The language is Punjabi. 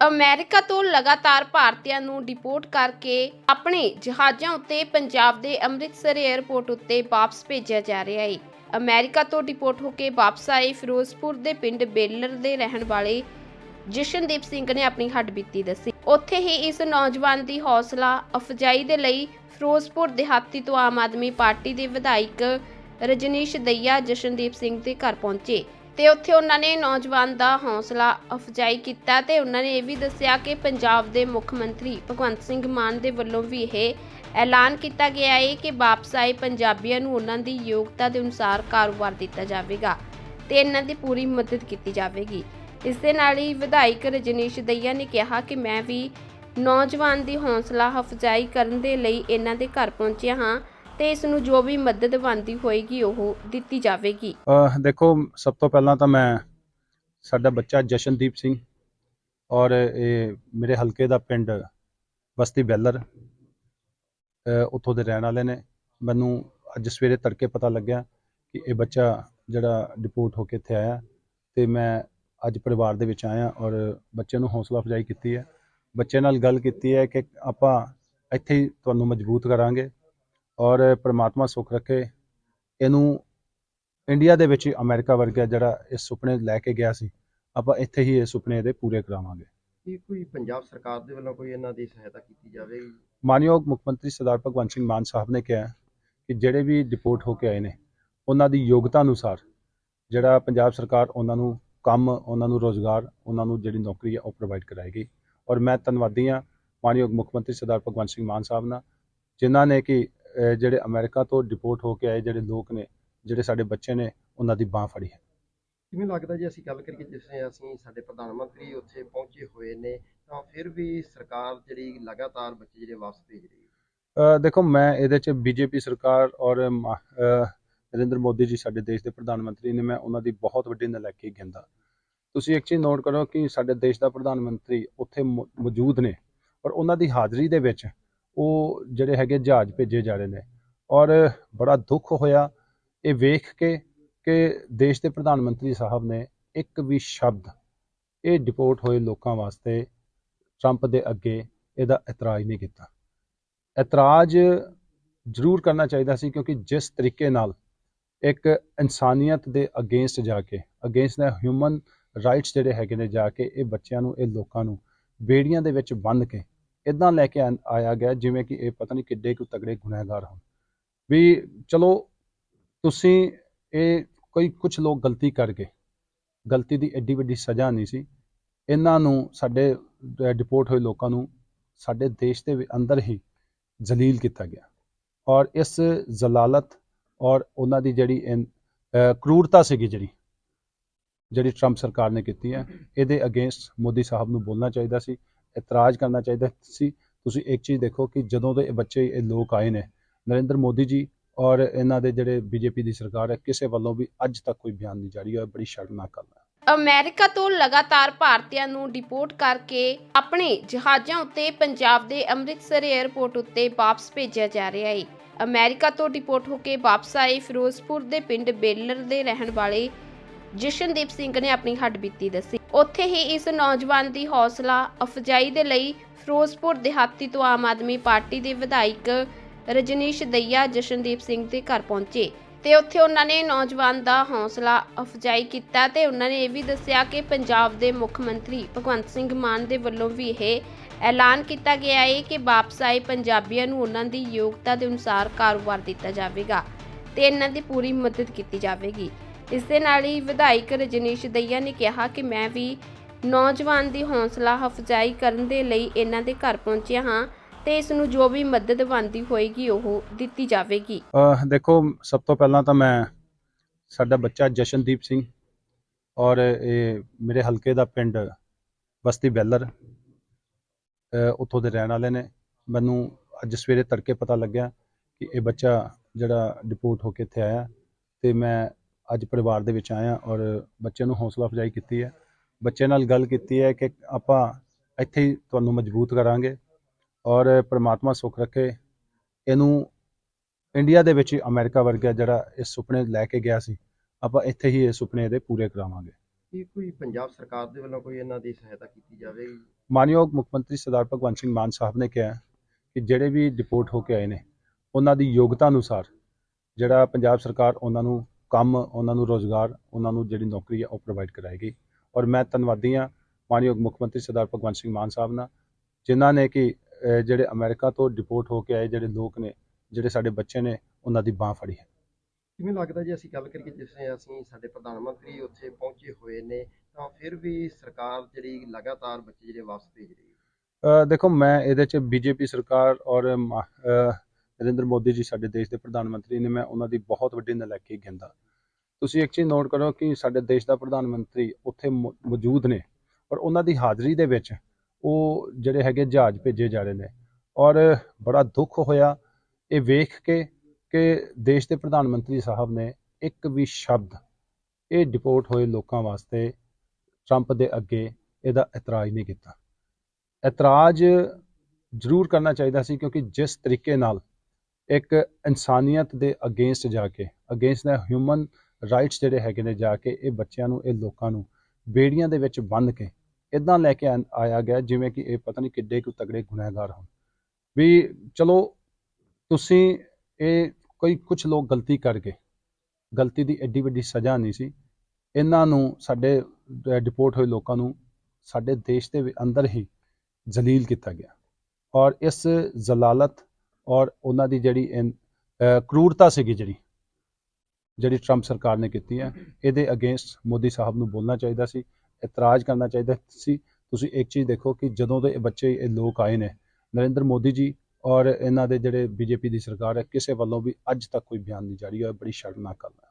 ਅਮਰੀਕਾ ਤੋਂ ਲਗਾਤਾਰ ਭਾਰਤੀਆਂ ਨੂੰ ਡਿਪੋਰਟ ਕਰਕੇ ਆਪਣੇ ਜਹਾਜ਼ਾਂ ਉੱਤੇ ਪੰਜਾਬ ਦੇ ਅੰਮ੍ਰਿਤਸਰ 에ਅਰਪੋਰਟ ਉੱਤੇ ਵਾਪਸ ਭੇਜਿਆ ਜਾ ਰਿਹਾ ਹੈ। ਅਮਰੀਕਾ ਤੋਂ ਡਿਪੋਰਟ ਹੋ ਕੇ ਵਾਪਸ ਆਏ ਫਿਰੋਜ਼ਪੁਰ ਦੇ ਪਿੰਡ ਬੇਲਰ ਦੇ ਰਹਿਣ ਵਾਲੇ ਜਸ਼ਨਦੀਪ ਸਿੰਘ ਨੇ ਆਪਣੀ ਹੱਡਬੀਤੀ ਦੱਸੀ। ਉੱਥੇ ਹੀ ਇਸ ਨੌਜਵਾਨ ਦੀ ਹੌਸਲਾ ਅਫਜਾਈ ਦੇ ਲਈ ਫਿਰੋਜ਼ਪੁਰ ਦਿਹਾਤੀ ਤੋਂ ਆਮ ਆਦਮੀ ਪਾਰਟੀ ਦੇ ਵਿਧਾਇਕ ਰਜਨੀਸ਼ ਦਈਆ ਜਸ਼ਨਦੀਪ ਸਿੰਘ ਦੇ ਘਰ ਪਹੁੰਚੇ। ਤੇ ਉੱਥੇ ਉਹਨਾਂ ਨੇ ਨੌਜਵਾਨ ਦਾ ਹੌਸਲਾ ਅਫਜਾਈ ਕੀਤਾ ਤੇ ਉਹਨਾਂ ਨੇ ਇਹ ਵੀ ਦੱਸਿਆ ਕਿ ਪੰਜਾਬ ਦੇ ਮੁੱਖ ਮੰਤਰੀ ਭਗਵੰਤ ਸਿੰਘ ਮਾਨ ਦੇ ਵੱਲੋਂ ਵੀ ਇਹ ਐਲਾਨ ਕੀਤਾ ਗਿਆ ਹੈ ਕਿ ਵਾਪਸ ਆਏ ਪੰਜਾਬੀਆਂ ਨੂੰ ਉਹਨਾਂ ਦੀ ਯੋਗਤਾ ਦੇ ਅਨੁਸਾਰ ਕਾਰੋਬਾਰ ਦਿੱਤਾ ਜਾਵੇਗਾ ਤੇ ਇਹਨਾਂ ਦੀ ਪੂਰੀ ਮਦਦ ਕੀਤੀ ਜਾਵੇਗੀ। ਇਸ ਦੇ ਨਾਲ ਹੀ ਵਿਧਾਇਕ ਰਜਨੀਸ਼ ਦਈਆ ਨੇ ਕਿਹਾ ਕਿ ਮੈਂ ਵੀ ਨੌਜਵਾਨ ਦੀ ਹੌਸਲਾ ਅਫਜਾਈ ਕਰਨ ਦੇ ਲਈ ਇਹਨਾਂ ਦੇ ਘਰ ਪਹੁੰਚਿਆ ਹਾਂ। ਤੇ ਇਸ ਨੂੰ ਜੋ ਵੀ ਮਦਦ ਬਣਦੀ ਹੋਏਗੀ, ਉਹ ਦਿੱਤੀ ਜਾਵੇਗੀ। ਅਹ ਦੇਖੋ, ਸਭ ਤੋਂ ਪਹਿਲਾਂ ਤਾਂ ਮੈਂ ਸਾਡਾ ਬੱਚਾ ਜਸ਼ਨਦੀਪ ਸਿੰਘ ਔਰ ਇਹ ਮੇਰੇ ਹਲਕੇ ਦਾ ਪਿੰਡ ਬਸਤੀ ਬੈਲਰ, ਅਹ ਉੱਥੋਂ ਦੇ ਰਹਿਣ ਵਾਲੇ ਨੇ। ਮੈਨੂੰ ਅੱਜ ਸਵੇਰੇ ਤੜਕੇ ਪਤਾ ਲੱਗਿਆ ਕਿ ਇਹ ਬੱਚਾ ਜਿਹੜਾ ਡਿਪੋਰਟ ਹੋ ਕੇ ਇੱਥੇ ਆਇਆ ਤੇ ਮੈਂ ਅੱਜ ਪਰਿਵਾਰ ਦੇ ਵਿੱਚ ਆਇਆ ਔਰ ਬੱਚੇ ਨੂੰ ਹੌਸਲਾ ਅਫਜ਼ਾਈ ਕੀਤੀ ਹੈ। ਬੱਚੇ ਨਾਲ ਗੱਲ ਕੀਤੀ ਹੈ ਕਿ ਆਪਾਂ ਇੱਥੇ ਹੀ ਤੁਹਾਨੂੰ ਮਜ਼ਬੂਤ ਕਰਾਂਗੇ। ਔਰ ਪ੍ਰਮਾਤਮਾ ਸੁੱਖ ਰੱਖੇ। ਇਹਨੂੰ ਇੰਡੀਆ ਦੇ ਵਿੱਚ ਅਮਰੀਕਾ ਵਰਗਾ ਜਿਹੜਾ ਇਹ ਸੁਪਨੇ ਲੈ ਕੇ ਗਿਆ ਸੀ ਆਪਾਂ ਇੱਥੇ ਹੀ ਇਹ ਸੁਪਨੇ ਇਹਦੇ ਪੂਰੇ ਕਰਾਵਾਂਗੇ। ਕੀ ਕੋਈ ਪੰਜਾਬ ਸਰਕਾਰ ਦੇ ਵੱਲੋਂ ਕੋਈ ਇਹਨਾਂ ਦੀ ਸਹਾਇਤਾ ਕੀਤੀ ਜਾਵੇਗੀ ਮਾਨਯੋਗ ਮੁੱਖ ਮੰਤਰੀ ਸਰਦਾਰ ਭਗਵੰਤ ਸਿੰਘ ਮਾਨ ਸਾਹਿਬ ਨੇ ਕਿਹਾ ਕਿ ਜਿਹੜੇ ਵੀ ਡਿਪੋਰਟ ਹੋ ਕੇ ਆਏ ਨੇ ਉਹਨਾਂ ਦੀ ਯੋਗਤਾ ਅਨੁਸਾਰ ਜਿਹੜਾ ਪੰਜਾਬ ਸਰਕਾਰ ਉਹਨਾਂ ਨੂੰ ਕੰਮ ਉਹਨਾਂ ਨੂੰ ਰੋਜ਼ਗਾਰ ਉਹਨਾਂ ਨੂੰ ਜਿਹੜੀ ਨੌਕਰੀ ਹੈ ਉਹ ਪ੍ਰੋਵਾਈਡ ਕਰਾਏਗੀ। ਔਰ ਮੈਂ ਧੰਨਵਾਦੀ ਹਾਂ ਮਾਨਯੋਗ ਮੁੱਖ ਮੰਤਰੀ ਸਰਦਾਰ ਭਗਵੰਤ ਸਿੰਘ ਮਾਨ ਸਾਹਿਬ ਨਾਲ ਜਿਨ੍ਹਾਂ ਨੇ ਕਿ ਜਿਹੜੇ ਅਮਰੀਕਾ ਤੋਂ ਡਿਪੋਰਟ ਹੋ ਕੇ ਆਏ ਜਿਹੜੇ ਲੋਕ ਨੇ ਜਿਹੜੇ ਸਾਡੇ ਬੱਚੇ ਨੇ ਉਹਨਾਂ ਦੀ ਬਾਹ ਫੜੀ ਹੈ। ਕਿਵੇਂ ਲੱਗਦਾ ਜੇ ਅਸੀਂ ਗੱਲ ਕਰੀਏ ਜਿਸ ਤਰ੍ਹਾਂ ਅਸੀਂ ਸਾਡੇ ਪ੍ਰਧਾਨ ਮੰਤਰੀ ਉੱਥੇ ਪਹੁੰਚੇ ਹੋਏ ਨੇ ਤਾਂ ਫਿਰ ਵੀ ਸਰਕਾਰ ਜਿਹੜੀ ਲਗਾਤਾਰ ਬੱਚੇ ਜਿਹੜੇ ਵਾਪਸ ਭੇਜ ਰਹੀ ਹੈ? ਦੇਖੋ ਮੈਂ ਇਹਦੇ ਚ ਬੀਜੇਪੀ ਸਰਕਾਰ ਔਰ ਨਰਿੰਦਰ ਮੋਦੀ ਜੀ ਸਾਡੇ ਦੇਸ਼ ਦੇ ਪ੍ਰਧਾਨ ਮੰਤਰੀ ਨੇ ਮੈਂ ਉਹਨਾਂ ਦੀ ਬਹੁਤ ਵੱਡੀ ਨਲਾਇਕੀ ਗਿੰਦਾ ਤੁਸੀਂ ਇੱਕ ਚੀਜ਼ ਨੋਟ ਕਰੋ ਕਿ ਸਾਡੇ ਦੇਸ਼ ਦਾ ਪ੍ਰਧਾਨ ਮੰਤਰੀ ਉੱਥੇ ਮੌਜੂਦ ਨੇ ਔਰ ਉਹਨਾਂ ਦੀ ਹਾਜ਼ਰੀ ਦੇ ਵਿੱਚ ਉਹ ਜਿਹੜੇ ਹੈਗੇ ਜਹਾਜ਼ ਭੇਜੇ ਜਾ ਰਹੇ ਨੇ। ਔਰ ਬੜਾ ਦੁੱਖ ਹੋਇਆ। ਇਹ ਵੇਖ ਕੇ ਕਿ ਦੇਸ਼ ਦੇ ਪ੍ਰਧਾਨ ਮੰਤਰੀ ਸਾਹਿਬ ਨੇ ਇੱਕ ਵੀ ਸ਼ਬਦ ਇਹ ਡਿਪੋਰਟ ਹੋਏ ਲੋਕਾਂ ਵਾਸਤੇ ਟਰੰਪ ਦੇ ਅੱਗੇ ਇਹਦਾ ਇਤਰਾਜ਼ ਨਹੀਂ ਕੀਤਾ। ਇਤਰਾਜ਼ ਜ਼ਰੂਰ ਕਰਨਾ ਚਾਹੀਦਾ ਸੀ ਕਿਉਂਕਿ ਜਿਸ ਤਰੀਕੇ ਨਾਲ ਇੱਕ ਇਨਸਾਨੀਅਤ ਦੇ ਅਗੇਂਸਟ ਜਾ ਕੇ, ਅਗੇਂਸਟ ਦਾ ਹਿਊਮਨ ਰਾਈਟਸ ਜਿਹੜੇ ਹੈਗੇ ਨੇ ਜਾ ਕੇ ਇਹ ਬੱਚਿਆਂ ਨੂੰ, ਇਹ ਲੋਕਾਂ ਨੂੰ ਬੇੜੀਆਂ ਦੇ ਵਿੱਚ ਬੰਨ੍ਹ ਕੇ ਇਦਾਂ ਲੈ ਕੇ ਆਂ- ਆਇਆ ਗਿਆ, ਜਿਵੇਂ ਕਿ ਇਹ ਪਤਾ ਨਹੀਂ ਕਿੱਡੇ ਕੁ ਤਗੜੇ ਗੁਨਹਗਾਰ ਹੋਣ। ਵੀ ਚਲੋ, ਤੁਸੀਂ ਇਹ ਕੋਈ ਕੁਝ ਲੋਕ ਗਲਤੀ ਕਰ ਗਏ ਗਲਤੀ ਦੀ ਐਡੀ ਵੱਡੀ ਸਜ਼ਾ ਨਹੀਂ ਸੀ। ਇਹਨਾਂ ਨੂੰ ਸਾਡੇ ਡਿਪੋਰਟ ਹੋਏ ਲੋਕਾਂ ਨੂੰ ਸਾਡੇ ਦੇਸ਼ ਦੇ ਅੰਦਰ ਹੀ ਜ਼ਲੀਲ ਕੀਤਾ ਗਿਆ। ਔਰ ਇਸ ਜ਼ਲਾਲਤ ਔਰ ਉਹਨਾਂ ਦੀ ਜਿਹੜੀ ਇਨ- ਕਰੂਰਤਾ ਸੀਗੀ ਜਿਹੜੀ ਜਿਹੜੀ ਟਰੰਪ ਸਰਕਾਰ ਨੇ ਕੀਤੀ ਹੈ, ਇਹਦੇ ਅਗੇਂਸਟ ਮੋਦੀ ਸਾਹਿਬ ਨੂੰ ਬੋਲਣਾ ਚਾਹੀਦਾ ਸੀ। ਇਤਰਾਜ਼ ਕਰਨਾ ਚਾਹੀਦਾ ਸੀ ਤੁਸੀਂ ਇੱਕ ਚੀਜ਼ ਦੇਖੋ ਕਿ ਜਦੋਂ ਦੇ ਇਹ ਬੱਚੇ, ਇਹ ਲੋਕ ਆਏ ਨੇ, ਨਰਿੰਦਰ ਮੋਦੀ ਜੀ ਔਰ ਇਹਨਾਂ ਦੇ ਜਿਹੜੇ ਬੀਜੇਪੀ ਦੀ ਸਰਕਾਰ ਹੈ, ਕਿਸੇ ਵੱਲੋਂ ਵੀ ਅੱਜ ਤੱਕ ਕੋਈ ਬਿਆਨ ਨਹੀਂ ਜਾਰੀ ਹੋਇਆ, ਬੜੀ ਸ਼ਰਮਨਾਕ ਗੱਲ ਹੈ। ਅਮਰੀਕਾ ਤੋਂ ਲਗਾਤਾਰ ਭਾਰਤੀਆਂ ਨੂੰ ਡਿਪੋਰਟ ਕਰਕੇ ਆਪਣੇ ਜਹਾਜ਼ਾਂ ਉੱਤੇ ਪੰਜਾਬ ਦੇ ਅੰਮ੍ਰਿਤਸਰ 에ਅਰਪੋਰਟ ਉੱਤੇ ਵਾਪਸ ਭੇਜਿਆ ਜਾ ਰਿਹਾ ਹੈ। ਅਮਰੀਕਾ ਤੋਂ ਡਿਪੋਰਟ ਹੋ ਕੇ ਵਾਪਸ ਆਏ ਫਿਰੋਜ਼ਪੁਰ ਦੇ ਪਿੰਡ ਬੇਲਰ ਦੇ ਰਹਿਣ ਵਾਲੇ ਜਸ਼ਨਦੀਪ ਸਿੰਘ ਨੇ ਆਪਣੀ ਹੱਡਬੀਤੀ ਦੱਸੀ। ਉੱਥੇ ਹੀ ਇਸ ਨੌਜਵਾਨ ਦੀ ਹੌਸਲਾ ਅਫਜਾਈ ਦੇ ਲਈ ਫਿਰੋਜ਼ਪੁਰ ਦਿਹਾਤੀ ਤੋਂ ਆਮ ਆਦਮੀ ਪਾਰਟੀ ਦੇ ਵਿਧਾਇਕ ਰਜਨੀਸ਼ ਦਈਆ, ਜਸ਼ਨਦੀਪ ਸਿੰਘ ਦੇ ਘਰ ਪਹੁੰਚੇ ਤੇ ਉੱਥੇ ਉਹਨਾਂ ਨੇ ਨੌਜਵਾਨ ਦਾ ਹੌਸਲਾ ਅਫਜਾਈ ਕੀਤਾ ਤੇ ਉਹਨਾਂ ਨੇ ਇਹ ਵੀ ਦੱਸਿਆ ਕਿ ਪੰਜਾਬ ਦੇ ਮੁੱਖ ਮੰਤਰੀ ਭਗਵੰਤ ਸਿੰਘ ਮਾਨ ਦੇ ਵੱਲੋਂ ਵੀ ਇਹ ਐਲਾਨ ਕੀਤਾ ਗਿਆ ਹੈ ਕਿ ਵਾਪਸ ਆਏ ਪੰਜਾਬੀਆਂ ਨੂੰ ਉਹਨਾਂ ਦੀ ਯੋਗਤਾ ਦੇ ਅਨੁਸਾਰ ਕਾਰੋਬਾਰ ਦਿੱਤਾ ਜਾਵੇਗਾ ਤੇ ਇਹਨਾਂ ਦੀ ਪੂਰੀ ਮਦਦ ਕੀਤੀ ਜਾਵੇਗੀ। ਇਸ ਦੇ ਨਾਲ ਹੀ ਵਿਧਾਇਕ ਰਜਨੀਸ਼ ਦਈਆ ਨੇ ਕਿਹਾ ਕਿ ਮੈਂ ਵੀ ਨੌਜਵਾਨ ਦੀ ਹੌਸਲਾ ਅਫਜਾਈ ਕਰਨ ਦੇ ਲਈ ਇਹਨਾਂ ਦੇ ਘਰ ਪਹੁੰਚਿਆ ਹਾਂ ਤੇ ਇਸ ਨੂੰ ਜੋ ਵੀ ਮਦਦ ਬਣਦੀ ਹੋਏਗੀ ਉਹ ਦਿੱਤੀ ਜਾਵੇਗੀ। ਅਹ ਦੇਖੋ, ਸਭ ਤੋਂ ਪਹਿਲਾਂ ਤਾਂ ਮੈਂ ਸਾਡਾ ਬੱਚਾ ਜਸ਼ਨਦੀਪ ਸਿੰਘ ਔਰ ਇਹ ਮੇਰੇ ਹਲਕੇ ਦਾ ਪਿੰਡ ਬਸਤੀ ਬੈਲਰ, ਅਹ ਉੱਥੋਂ ਦੇ ਰਹਿਣ ਵਾਲੇ ਨੇ। ਮੈਨੂੰ ਅੱਜ ਸਵੇਰੇ ਤੜਕੇ ਪਤਾ ਲੱਗਿਆ ਕਿ ਇਹ ਬੱਚਾ ਜਿਹੜਾ ਡਿਪੋਰਟ ਹੋ ਕੇ ਇੱਥੇ ਆਇਆ ਤੇ ਮੈਂ ਅੱਜ ਪਰਿਵਾਰ ਦੇ ਵਿੱਚ ਆਇਆ ਔਰ ਬੱਚੇ ਨੂੰ ਹੌਸਲਾ ਅਫਜ਼ਾਈ ਕੀਤੀ ਹੈ। ਬੱਚੇ ਨਾਲ ਗੱਲ ਕੀਤੀ ਹੈ ਕਿ ਆਪਾਂ ਇੱਥੇ ਹੀ ਤੁਹਾਨੂੰ ਮਜ਼ਬੂਤ ਕਰਾਂਗੇ ਔਰ ਪ੍ਰਮਾਤਮਾ ਸੁੱਖ ਰੱਖੇ। ਇਹਨੂੰ ਇੰਡੀਆ ਦੇ ਵਿੱਚ ਅਮਰੀਕਾ ਵਰਗਾ ਜਿਹੜਾ ਇਹ ਸੁਪਨੇ ਲੈ ਕੇ ਗਿਆ ਸੀ ਆਪਾਂ ਇੱਥੇ ਹੀ ਇਹ ਸੁਪਨੇ ਇਹਦੇ ਪੂਰੇ ਕਰਾਵਾਂਗੇ। ਕੀ ਕੋਈ ਪੰਜਾਬ ਸਰਕਾਰ ਦੇ ਵੱਲੋਂ ਕੋਈ ਇਹਨਾਂ ਦੀ ਸਹਾਇਤਾ ਕੀਤੀ ਜਾਵੇਗੀ ਮਾਨਯੋਗ ਮੁੱਖ ਮੰਤਰੀ ਸਰਦਾਰ ਭਗਵੰਤ ਸਿੰਘ ਮਾਨ ਸਾਹਿਬ ਨੇ ਕਿਹਾ ਕਿ ਜਿਹੜੇ ਵੀ ਡਿਪੋਰਟ ਹੋ ਕੇ ਆਏ ਨੇ ਉਹਨਾਂ ਦੀ ਯੋਗਤਾ ਅਨੁਸਾਰ ਜਿਹੜਾ ਪੰਜਾਬ ਸਰਕਾਰ ਉਹਨਾਂ ਨੂੰ ਕੰਮ ਉਹਨਾਂ ਨੂੰ ਰੋਜ਼ਗਾਰ ਉਹਨਾਂ ਨੂੰ ਜਿਹੜੀ ਨੌਕਰੀ ਹੈ ਉਹ ਪ੍ਰੋਵਾਈਡ ਕਰਾਏਗੀ। ਔਰ ਮੈਂ ਧੰਨਵਾਦੀ ਹਾਂ ਮਾਨਯੋਗ ਮੁੱਖ ਮੰਤਰੀ ਸਰਦਾਰ ਭਗਵੰਤ ਸਿੰਘ ਮਾਨ ਸਾਹਿਬ ਨਾਲ ਜਿਨ੍ਹਾਂ ਨੇ ਕਿ ਜਿਹੜੇ ਅਮਰੀਕਾ ਤੋਂ ਡਿਪੋਰਟ ਹੋ ਕੇ ਆਏ ਜਿਹੜੇ ਲੋਕ ਨੇ ਜਿਹੜੇ ਸਾਡੇ ਬੱਚੇ ਨੇ ਉਹਨਾਂ ਦੀ ਬਾਹ ਫੜੀ ਹੈ। ਕਿਵੇਂ ਲੱਗਦਾ ਜੇ ਅਸੀਂ ਗੱਲ ਕਰੀਏ ਜਿਸ ਤਰ੍ਹਾਂ ਅਸੀਂ ਸਾਡੇ ਪ੍ਰਧਾਨ ਮੰਤਰੀ ਉੱਥੇ ਪਹੁੰਚੇ ਹੋਏ ਨੇ ਤਾਂ ਫਿਰ ਵੀ ਸਰਕਾਰ ਜਿਹੜੀ ਲਗਾਤਾਰ ਬੱਚੇ ਜਿਹੜੇ ਵਾਪਸ ਭੇਜ ਰਹੀ ਹੈ? ਦੇਖੋ ਮੈਂ ਇਹਦੇ ਚ ਬੀਜੇਪੀ ਸਰਕਾਰ ਔਰ ਨਰਿੰਦਰ ਮੋਦੀ ਜੀ ਸਾਡੇ ਦੇਸ਼ ਦੇ ਪ੍ਰਧਾਨ ਮੰਤਰੀ ਨੇ, ਮੈਂ ਉਹਨਾਂ ਦੀ ਬਹੁਤ ਵੱਡੀ ਨਲਾਇਕੀ ਗਿਣਦਾ। ਤੁਸੀਂ ਇੱਕ ਚੀਜ਼ ਨੋਟ ਕਰੋ ਕਿ ਸਾਡੇ ਦੇਸ਼ ਦਾ ਪ੍ਰਧਾਨ ਮੰਤਰੀ ਉੱਥੇ ਮੌ- ਮੌਜੂਦ ਨੇ ਔਰ ਉਹਨਾਂ ਦੀ ਹਾਜ਼ਰੀ ਦੇ ਵਿੱਚ ਉਹ ਜਿਹੜੇ ਹੈਗੇ ਜਹਾਜ਼ ਭੇਜੇ ਜਾ ਰਹੇ ਨੇ ਔਰ ਬੜਾ ਦੁੱਖ ਹੋਇਆ। ਇਹ ਵੇਖ ਕੇ ਕਿ ਦੇਸ਼ ਦੇ ਪ੍ਰਧਾਨ ਮੰਤਰੀ ਸਾਹਿਬ ਨੇ ਇੱਕ ਵੀ ਸ਼ਬਦ ਇਹ ਡਿਪੋਰਟ ਹੋਏ ਲੋਕਾਂ ਵਾਸਤੇ ਟਰੰਪ ਦੇ ਅੱਗੇ ਇਹਦਾ ਇਤਰਾਜ਼ ਨਹੀਂ ਕੀਤਾ। ਇਤਰਾਜ਼ ਜ਼ਰੂਰ ਕਰਨਾ ਚਾਹੀਦਾ ਸੀ ਕਿਉਂਕਿ ਜਿਸ ਤਰੀਕੇ ਨਾਲ ਇੱਕ ਇਨਸਾਨੀਅਤ ਦੇ ਅਗੇਂਸਟ ਜਾ ਕੇ ਅਗੇਂਸਟ ਦਾ ਹਿਊਮਨ ਰਾਈਟਸ ਜਿਹੜੇ ਹੈਗੇ ਨੇ ਜਾ ਕੇ ਇਹ ਬੱਚਿਆਂ ਨੂੰ, ਇਹ ਲੋਕਾਂ ਨੂੰ ਬੇੜੀਆਂ ਦੇ ਵਿੱਚ ਬੰਨ੍ਹ ਕੇ ਇਦਾਂ ਲੈ ਕੇ ਆਂ- ਆਇਆ ਗਿਆ ਜਿਵੇਂ ਕਿ ਇਹ ਪਤਾ ਨਹੀਂ ਕਿੱਡੇ ਕੁ ਤਗੜੇ ਗੁਨਹਗਾਰ ਹੋਣ। ਵੀ ਚਲੋ ਤੁਸੀਂ ਇਹ ਕੋਈ ਕੁਝ ਲੋਕ ਗਲਤੀ ਕਰ ਗਏ ਗਲਤੀ ਦੀ ਐਡੀ ਵੱਡੀ ਸਜ਼ਾ ਨਹੀਂ ਸੀ, ਇਹਨਾਂ ਨੂੰ ਸਾਡੇ ਡਿਪੋਰਟ ਹੋਏ ਲੋਕਾਂ ਨੂੰ ਸਾਡੇ ਦੇਸ਼ ਦੇ ਅੰਦਰ ਹੀ ਜ਼ਲੀਲ ਕੀਤਾ ਗਿਆ। ਔਰ ਇਸ ਜ਼ਲਾਲਤ ਔਰ ਉਹਨਾਂ ਦੀ ਜਿਹੜੀ ਇਨ- ਕਰੂਰਤਾ ਸੀਗੀ ਜਿਹੜੀ ਜਿਹੜੀ ਟਰੰਪ ਸਰਕਾਰ ਨੇ ਕੀਤੀ ਹੈ, ਇਹਦੇ ਅਗੇਂਸਟ ਮੋਦੀ ਸਾਹਿਬ ਨੂੰ ਬੋਲਣਾ ਚਾਹੀਦਾ ਸੀ, ਇਤਰਾਜ਼ ਕਰਨਾ ਚਾਹੀਦਾ ਸੀ। ਤੁਸੀਂ ਇੱਕ ਚੀਜ਼ ਦੇਖੋ ਕਿ ਜਦੋਂ ਦੇ ਇਹ ਬੱਚੇ, ਇਹ ਲੋਕ ਆਏ ਨੇ, ਨਰਿੰਦਰ ਮੋਦੀ ਜੀ ਔਰ ਇਹਨਾਂ ਦੇ ਜਿਹੜੇ ਬੀਜੇਪੀ ਦੀ ਸਰਕਾਰ ਹੈ, ਕਿਸੇ ਵੱਲੋਂ ਵੀ ਅੱਜ ਤੱਕ ਕੋਈ ਬਿਆਨ ਨਹੀਂ ਜਾਰੀ ਹੋਇਆ, ਬੜੀ ਸ਼ਰਮਨਾਕ ਗੱਲ ਹੈ।